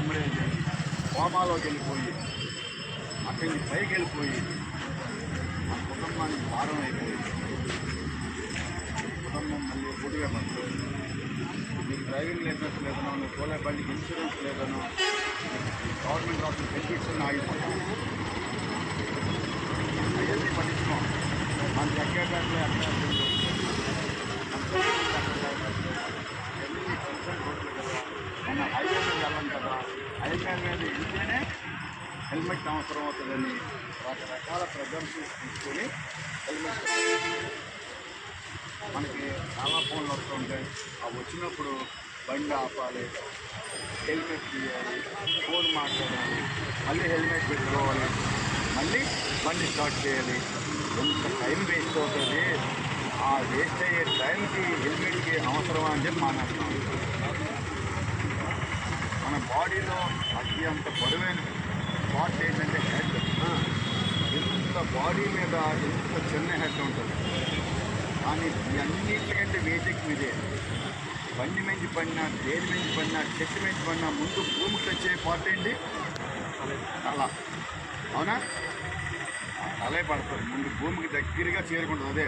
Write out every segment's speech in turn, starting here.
Haemorrhage కోమాలోకి వెళ్ళిపోయి అక్కడి నుంచి పైకి వెళ్ళిపోయి ఆ కుటుంబానికి భారం అయిపోయింది. కుటుంబం మళ్ళీ గుడిగా పడుతుంది మీకు డ్రైవింగ్ లైసెన్స్ లేదనో నువ్వు పోలే బండికి ఇన్సూరెన్స్ లేదనో గవర్నమెంట్ ఆఫీస్ బెనిఫిట్స్ ఆగిపోతాం అవన్నీ పట్టించుకోం. మన ఎక్కేటట్లు అక్కడ హైవే వెళ్తేనే హెల్మెట్ అవసరం అవుతుందని రకరకాల ప్రిజంప్షన్స్ తీసుకొని హెల్మెట్ మనకి చాలా ఫోన్లు వస్తుంటాయి అవి వచ్చినప్పుడు బండి ఆపాలి హెల్మెట్ తీయాలి ఫోన్ మాట్లాడాలి మళ్ళీ హెల్మెట్ పెట్టుకోవాలి మళ్ళీ బండి స్టార్ట్ చేయాలి. ఎంత టైం వేస్ట్ అవుతుంది? ఆ వేస్ట్ అయ్యే టైంకి హెల్మెట్కి అవసరమా అని చెప్పి మాట్లాడుతున్నాం. మన బాడీలో అత్యంత బరువైన పార్ట్ ఏంటంటే హెడ్ ఎంత బాడీ మీద ఎంత చిన్న హెడ్ ఉంటుంది. కానీ అన్నింటికంటే వేదిక మీదే బండి మంచి పడినా దేని మంచి పడినా చెట్టు మంచి పడినా ముందు భూమికి వచ్చే పార్ట్ ఏంటి? తల. అవునా? తలే పడుతుంది ముందు భూమికి దగ్గరగా చేరుకుంటుంది. అదే.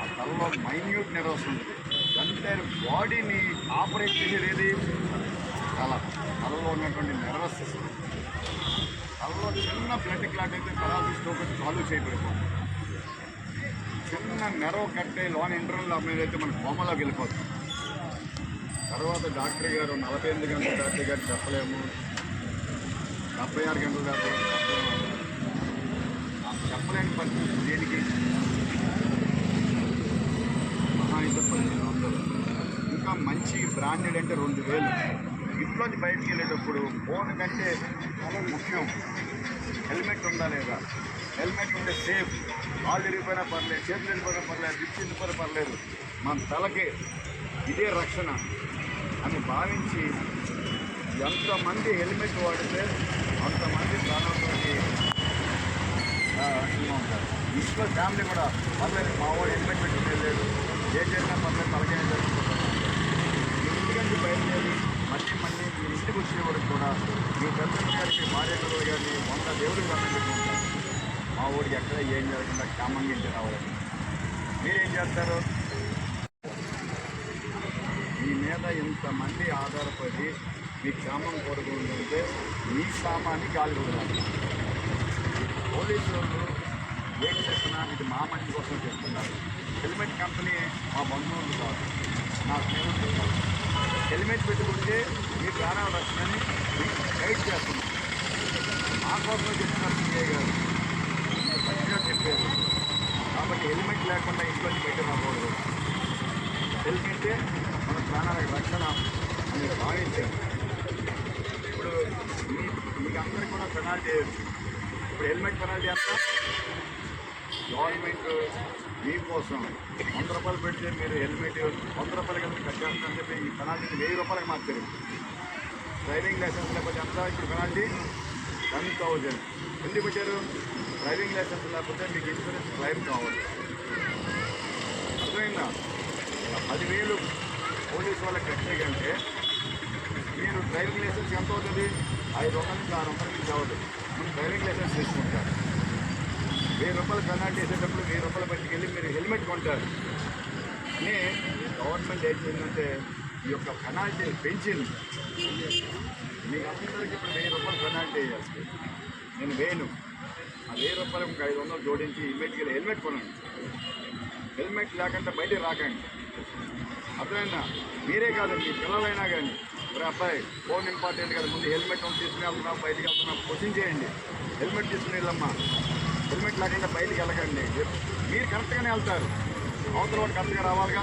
ఆ తలలో మైన్యూట్ నెర వస్తుంది. బాడీని ఆపరేట్ చేసేది ఏది తల తలలో ఉన్నటువంటి నెర్వస్ సిస్టమ్. తలలో చిన్న బ్లడ్ క్లాట్ అయితే పెరాలసిస్ ఒకటి సాల్వ్ చేయబడిపోతుంది. చిన్న నెరవ కట్టే లోన్ ఇంటర్వల్ మీద అయితే మన కోమలోకి వెళ్ళిపోతుంది. తర్వాత డాక్టర్ గారు నలభై ఎనిమిది గంటల డాక్టర్ గారు చెప్పలేము. డెబ్బై ఆరు గంటల డాక్టర్ గారు చెప్పలేము. చెప్పలేని పరిస్థితి దేనికి? మహా అయితే పదిహేను వందలు ఇంకా మంచి బ్రాండెడ్ అంటే రెండు వేలు. ఇంట్లోంచి బయటికి వెళ్ళేటప్పుడు ఫోన్ కంటే ముఖ్యం. హెల్మెట్ ఉందా లేదా? హెల్మెట్ ఉంటే సేఫ్ కాళ్ళు విరిగిపోయినా పర్లేదు చేతులు వెళ్ళిపోయినా పర్లేదు రిప్స్ విరిగిపోయినా పర్లేదు. మన తలకే ఇదే రక్షణ అని భావించి ఎంతమంది హెల్మెట్ వాడితే అంతమంది ప్రాణాలతోటి ఉంటారు. ఇంట్లో ఫ్యామిలీ కూడా పర్లేదు మా వాడు హెల్మెట్ పెట్టుకుని వెళ్ళాడు ఏ చేసినా పర్లేదు తలకే ఎందుకంటే బయలుదేరి మళ్ళీ మళ్ళీ మీ ఇంటికి వచ్చే వరకు కూడా. మీ తల్లిదండ్రులు గారికి భార్య పిల్లలు కానీ వంద దేవుడు పెట్టుకుంటారు మా ఊరికి ఎక్కడ ఏం జరగకుండా క్షేమంగా ఇంటి రావాలని మీరేం చేస్తారు? మీ మీద ఇంతమంది ఆధారపడి మీ క్షేమం కోరుకుంటుంటే మీ క్షేమాన్ని గాలి వదలాలి పోలీసు వాళ్ళు ఏం చేస్తున్నా ఇది మా మంచి కోసం చేస్తున్నారు. హెల్మెట్ కంపెనీ మా బంధువులు కాదు. నా స్నేహితులు కాదు. హెల్మెట్ పెట్టుకుంటే మీ ప్రాణాలు రక్షణని గైడ్ చేస్తున్నాం. మా కోసమే చెప్తున్నారు సీఏ గారు. మంచిగా చెప్పారు. కాబట్టి హెల్మెట్ లేకుండా ఇంట్లోంచి బయట రాకూడదు. హెల్మెట్ మన ప్రాణాలకు రక్షణ అని భావించారు. ఇప్పుడు మీ మీకు అందరికీ కూడా పెనాల్టీ చేయొచ్చు ఇప్పుడు హెల్మెట్ పెనాల్టీ ఎంత గవర్నమెంట్ మీకోసం వంద రూపాయలు పెడితే మీరు హెల్మెట్ వంద రూపాయలు కలిపి కట్ చేస్తారని చెప్పి ఈ పెనాల్టీని వెయ్యి రూపాయలకి మార్చారు. డ్రైవింగ్ లైసెన్స్ లేకపోతే ఎంత ఇప్పుడు పెనాల్టీ టెన్ థౌజండ్ ఎందుకు పెట్టారు? డ్రైవింగ్ లైసెన్స్ లేకపోతే మీకు ఇన్సూరెన్స్ క్లైమ్ కావాలి. అర్థమైందా? పదివేలు పోలీసు వాళ్ళకి కట్టే కంటే మీరు డ్రైవింగ్ లైసెన్స్ ఎంత అవుతుంది? ఐదు వందల నుంచి ఆరు వందల నుంచి మీరు డ్రైవింగ్ లైసెన్స్ తీసుకుంటారు వెయ్యి రూపాయలు పెనాల్టీ వేసేటప్పుడు వెయ్యి రూపాయలు పట్టుకెళ్ళి మీరు హెల్మెట్ కొంటారు. అని గవర్నమెంట్ ఏం చేసిందంటే ఈ యొక్క పెనాల్టీని పెంచింది. మీకు అందరికీ ఇప్పుడు వెయ్యి రూపాయలు పెనాల్టీ వేయాల్సి నేను వేయను. ఆ వెయ్యి రూపాయలు ఒక ఐదు వందలు జోడించి ఇమ్మీడియట్గా హెల్మెట్ కొనండి. హెల్మెట్ లేకుండా బయటికి రాకండి. అర్థమైందా? మీరే కాదు మీ పిల్లలైనా కానీ. మరి అబ్బాయి ఫోన్ ఇంపార్టెంట్ కదా. ముందు హెల్మెట్ ఒకటి తీసుకుని వెళ్తున్నాం బయటికి వెళ్తున్నాం క్వశ్చన్ చేయండి. హెల్మెట్ తీసుకుని వెళ్ళమ్మా. హెల్మెట్ లేకుండా బయలుకి వెళ్ళకండి. మీరు కరెక్ట్గానే వెళ్తారు. అవతల వాడు కరెక్ట్గా రావాలిగా?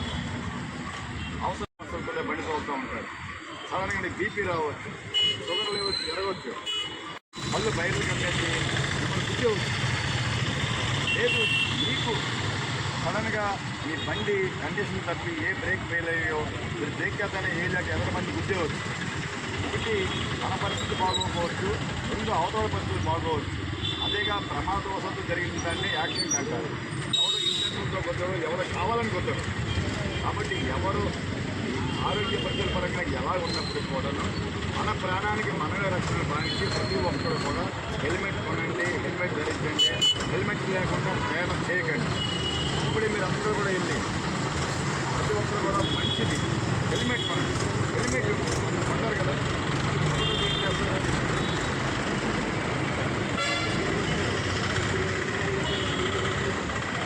అవసరం వస్తుంటే బండి తోలుతూ ఉంటారు సడన్గా బీపీ రావచ్చు. షుగర్ లేవచ్చు జరగవచ్చు మళ్ళీ బయటకు కట్టేసి లేదు మీకు సడన్గా మీ బండి కండిషన్ తప్పి ఏ బ్రేక్ ఫెయిల్ అయ్యో మీరు బ్రేక్ చేస్తానే ఏ లేక ఎవరి మంది గుద్దేవచ్చు ఒకటి మన పరిస్థితి బాగోకపోవచ్చు రెండు అవతల పరిస్థితి బాగోవచ్చు. అదేగా ప్రమాదవశాత్తు జరిగిన దాన్ని యాక్సిడెంట్ అంటారు. ఎవరు ఇంటర్వ్యూతో కొద్దారు ఎవరు కావాలని కొద్దారు కాబట్టి ఎవరు ఆరోగ్య పరిస్థితుల పరంగా ఎలా ఉన్నప్పుడు కూడాను మన ప్రాణానికి మనమే రక్షణ భావించి ప్రతి ఒక్కరు కూడా హెల్మెట్ కొనండి హెల్మెట్ ధరించండి హెల్మెట్ లేకుండా ప్రయాణం చేయకండి. ఇప్పుడే మీరు అందరూ కూడా వెళ్ళి ప్రతి ఒక్కరు కూడా మంచిది. హెల్మెట్ కొనండి. హెల్మెట్ కొంటారు కదా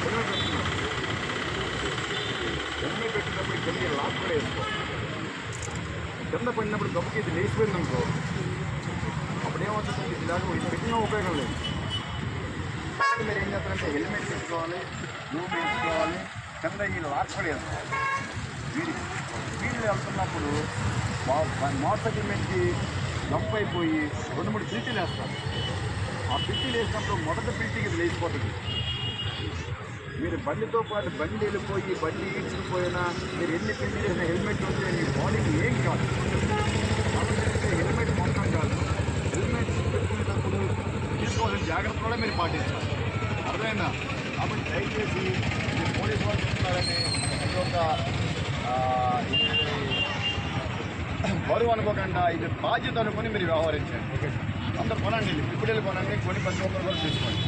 హెల్మెట్ పెట్టుకున్నారు హెల్మెట్ పెట్టినప్పుడు కింద లాక్ కూడా వేసుకో కింద గబ్బుకి ఇది లేచిపోయింది అనుకో అప్పుడు ఏమవుతుంది ఇది ఇది పెట్టినా ఉపయోగం లేదు. కాబట్టి మీరు ఏం చేస్తారంటే హెల్మెట్ పెట్టుకోవాలి మూవ్ వేసుకోవాలి కింద ఈ లాక్ కూడా వేసుకోవాలి మీరు స్పీడ్లో వెళ్తున్నప్పుడు మోటార్ సైకిల్ నుంచి జంప్ అయిపోయి రెండు మూడు పిల్టీలు వేస్తారు. ఆ పిల్టీలు వేసినప్పుడు మొదటి పిల్టీకి ఇది లేచిపోతుంది. మీరు బండితో పాటు బండి వెళ్ళిపోయి బండి ఈడ్చుకుపోయినా మీరు ఎన్ని పిండి చేసిన హెల్మెట్ ఉంటే మీ బాడీకి ఏం కాదు. హెల్మెట్ మొత్తం కాదు. హెల్మెట్ పెట్టుకునేటప్పుడు తీసుకోవాల్సిన జాగ్రత్త కూడా మీరు పాటించాలి. అర్థమైందా? కాబట్టి దయచేసి మీరు పోలీసు వాళ్ళు చెప్తున్నారని ఇది ఒక బరువు అనుకోకుండా ఇది బాధ్యత అనుకుని మీరు వ్యవహరించండి. అందరు కొనండి. ఇప్పుడు వెళ్ళి కొనండి. కొని ప్రతి ఒక్కరు కూడా తీసుకోండి.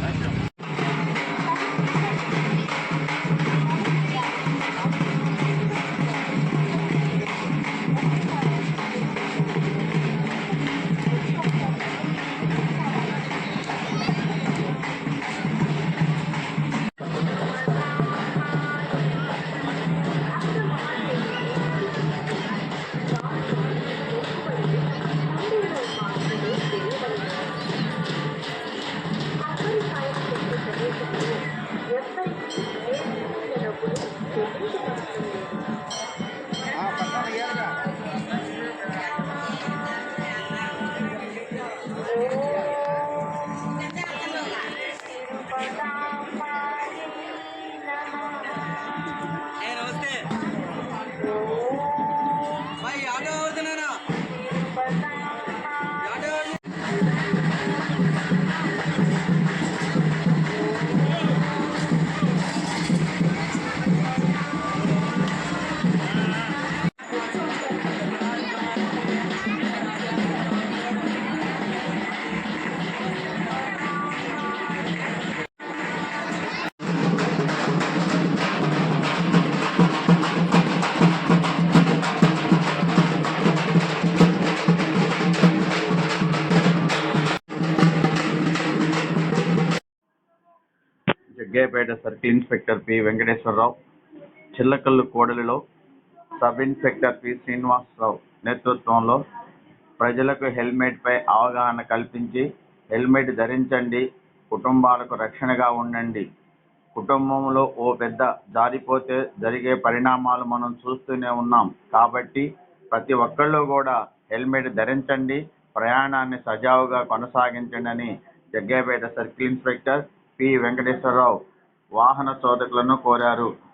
Thank you Rayapeta circle inspector P. Venkateswararao Chillakallu కోడలిలో sub inspector P. Srinivasarao నేతృత్వంలో ప్రజలకు హెల్మెట్పై అవగాహన కల్పించి హెల్మెట్ ధరించండి కుటుంబాలకు రక్షణగా ఉండండి. కుటుంబంలో ఓ పెద్ద జారిపోతే జరిగే పరిణామాలు మనం చూస్తూనే ఉన్నాం. కాబట్టి ప్రతి ఒక్కళ్ళు కూడా హెల్మెట్ ధరించండి ప్రయాణాన్ని సజావుగా కొనసాగించండి అని Jaggayyapeta circle inspector P. Venkateswararao వాహన చోదకులను కోరారు.